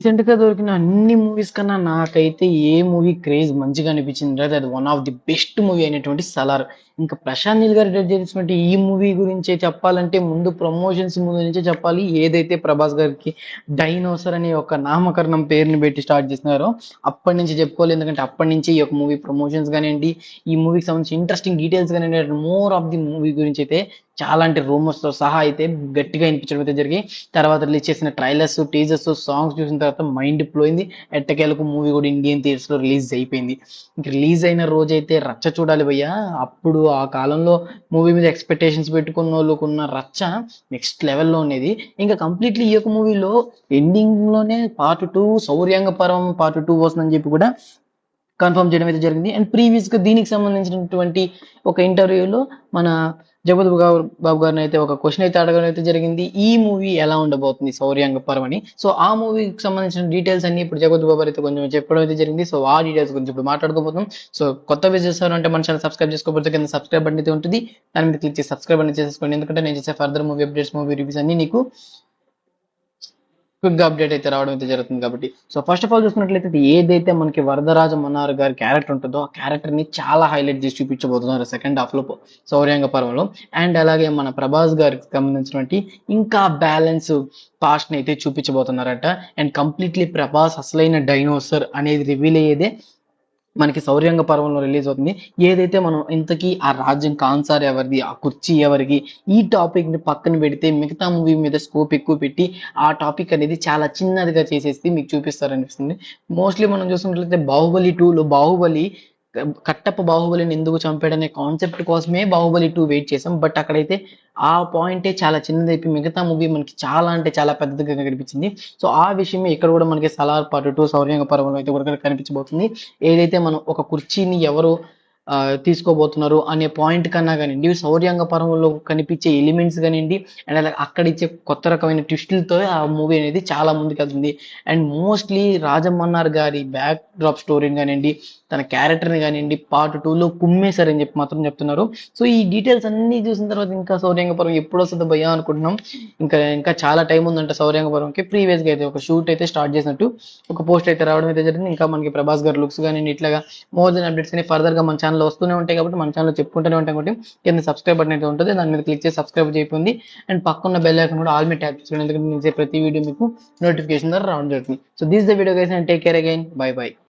రీసెంట్‌గా దొరికిన అన్ని మూవీస్ కన్నా నాకైతే ఏ మూవీ క్రేజ్ మంచిగా అనిపించింది అంటే అది one of the best movie అయినటువంటి 'సలార్'. ఇంకా ప్రశాంత్ నీల్ గారు డైరెక్ట్ చేసినటువంటి ఈ మూవీ గురించే చెప్పాలంటే ముందు ప్రమోషన్స్ ముందు నుంచే చెప్పాలి. ఏదైతే ప్రభాస్ గారికి డైనోసర్ అనే ఒక నామకరణం పేరుని పెట్టి స్టార్ట్ చేసినారో అప్పటి నుంచి చెప్పుకోవాలి. ఎందుకంటే అప్పటి నుంచి ఈ యొక్క మూవీ ప్రమోషన్స్ కానివ్వండి ఈ మూవీకి సంబంధించి ఇంట్రెస్టింగ్ డీటెయిల్స్ కానివ్వండి మోర్ ఆఫ్ ది మూవీ గురించి అయితే చాలా అంటే రూమర్స్‌తో సహా అయితే గట్టిగా వినిపించడం అయితే జరిగి తర్వాత రిలీజ్ చేసిన ట్రైలర్స్, టీజర్స్, సాంగ్స్ చూసిన తర్వాత మైండ్ పోయింది ఎట్టకేలకు మూవీ కూడా ఇండియన్ థియేటర్స్‌లో రిలీజ్ అయిపోయింది. రిలీజ్ అయిన రోజైతే రచ్చ చూడాలి భయ్యా. అప్పుడు ఆ కాలంలో మూవీ మీద ఎక్స్‌పెక్టేషన్స్ పెట్టుకున్న వాళ్ళకున్న రచ్చ నెక్స్ట్ లెవెల్‌లో ఉండేది. ఇంకా కంప్లీట్‌లీ ఈ యొక్క మూవీలో ఎండింగ్‌లోనే పార్ట్ 2 శౌర్యాంగ పర్వం పార్ట్ టూ వస్తుందని చెప్పి కూడా కన్ఫర్మ్ చేయడం అయితే జరిగింది. అండ్ ప్రీవియస్‌గా దీనికి సంబంధించినటువంటి ఒక ఇంటర్వ్యూలో మన జగపతి బాబు బాబు గారిని అయితే ఒక క్వశ్చన్ అయితే అడగడం అయితే జరిగింది. ఈ మూవీ ఎలా ఉండబోతుంది సౌర్యాంగ పర్వని సో ఆ మూవీకి సంబంధించిన డీటెయిల్స్ అన్ని ఇప్పుడు జగపతి బాబు అయితే కొంచెం చెప్పడం అయితే జరిగింది. సో ఆ డీటెయిల్స్ గురించి ఇప్పుడు మాట్లాడుకోబోతున్నాం. సో కొత్త విజిటర్స్ అంటే మన ఛానల్ సబ్స్క్రైబ్ చేసుకోకపోతే కింద సబ్స్క్రైబ్ బటన్ అయితే ఉంటుంది. దాని మీద క్లిక్ చేసి సబ్స్క్రైబ్ అనేది చేసేసుకోండి. ఎందుకంటే నేను చేసే further movie updates, movie reviews అన్ని నీకు క్విక్‌గా అప్డేట్ అయితే రావడం అయితే జరుగుతుంది కాబట్టి. సో ఫస్ట్ ఆఫ్ ఆల్ చూసుకున్నట్లయితే ఏదైతే మనకి వరదరాజ మన్నారు గారి క్యారెక్టర్ ఉంటుందో ఆ క్యారెక్టర్‌ని చాలా హైలైట్ చేసి చూపించబోతున్నారు సెకండ్ హాఫ్లో 'శౌర్యాంగ పర్వంలో'. అండ్ అలాగే మన ప్రభాస్ గారికి సంబంధించినటువంటి ఇంకా బ్యాలెన్స్ పాస్ట్ని అయితే చూపించబోతున్నారట. అండ్ కంప్లీట్‌లీ ప్రభాస్ అసలైన డైనోసార్ అనేది రివీల్ అయ్యేదే మనకి సౌర్యంగ పర్వంలో' రిలీజ్ అవుతుంది. ఏదైతే మనం ఇంతకీ ఆ రాజ్యం కాన్సార్ ఎవరిది? ఆ కుర్చీ ఎవరిది? ఈ టాపిక్ని పక్కన పెడితే మిగతా మూవీ మీద స్కోప్ ఎక్కువ పెట్టి ఆ టాపిక్ అనేది చాలా చిన్నదిగా చేసేసి మీకు చూపిస్తారనిపిస్తుంది. మోస్ట్‌లీ మనం చూసుకున్నట్లయితే 'బాహుబలి టూలో బాహుబలి కట్టప్ప బాహుబలిని ఎందుకు చంపాడనే కాన్సెప్ట్ కోసమే 'బాహుబలి టూ వెయిట్ చేసాం. బట్ అక్కడైతే ఆ పాయింటే చాలా చిన్నదైపోయి మిగతా మూవీ మనకి చాలా అంటే చాలా పెద్దదిగా కనిపించింది. సో ఆ విషయమే ఇక్కడ కూడా మనకి 'సలార్ పార్ట్ టూ సౌర్యంగ పర్వంలో అయితే కూడా కనిపించబోతుంది. ఏదైతే మనం ఒక కుర్చీని ఎవరు తీసుకోబోతున్నారు అనే పాయింట్ కన్నా కానివ్వండి 'శౌర్యాంగ పర్వంలో' కనిపించే ఎలిమెంట్స్ కానివ్వండి అండ్ అలా అక్కడ ఇచ్చే కొత్త రకమైన ట్విస్టులతో ఆ మూవీ అనేది చాలా ముందుకెళ్తుంది. అండ్ మోస్ట్‌లీ రాజమన్నార్ గారి బ్యాక్ డ్రాప్ స్టోరీని కానివ్వండి తన క్యారెక్టర్‌ని కానివ్వండి పార్ట్ టూలో కుమ్మేశారని చెప్పి మాత్రం చెప్తున్నారు. సో ఈ డీటెయిల్స్ అన్నీ చూసిన తర్వాత ఇంకా 'శౌర్యాంగ ఎప్పుడు ఎప్పుడొస్తదో భయం అనుకుంటున్నాం. ఇంకా ఇంకా చాలా టైం ఉందంట 'శౌర్యాంగ పర్వంకి'. ప్రీవియస్‌గా అయితే ఒక షూట్ అయితే స్టార్ట్ చేసినట్టు ఒక పోస్ట్ అయితే రావడం అయితే జరిగింది. ఇంకా మనకి ప్రభాస్ గారి లుక్స్ కానివ్వండి ఇట్లాగా మోర్ దెన్ అప్డేట్స్ అని ఫర్దర్‌గా మన ఛానెల్‌లో వస్తూనే ఉంటాయి కాబట్టి మన ఛానెల్‌లో చెప్పుకుంటూనే ఉంటాం కాబట్టి కింద సబ్స్క్రైబ్ బటన్ అయితే ఉంటుంది. దాని మీద క్లిక్ చేసి సబ్స్క్రైబ్ చేయింది అండ్ పక్కన బెల్ ఐకన్ కూడా ఆల్ మీద ట్యాప్ చేసుకోండి. ఎందుకంటే నేను చేసే ప్రతి వీడియో మీకు నోటిఫికేషన్ ద్వారా రావడం జరుగుతుంది. So this the video guys and take care again. Bye bye.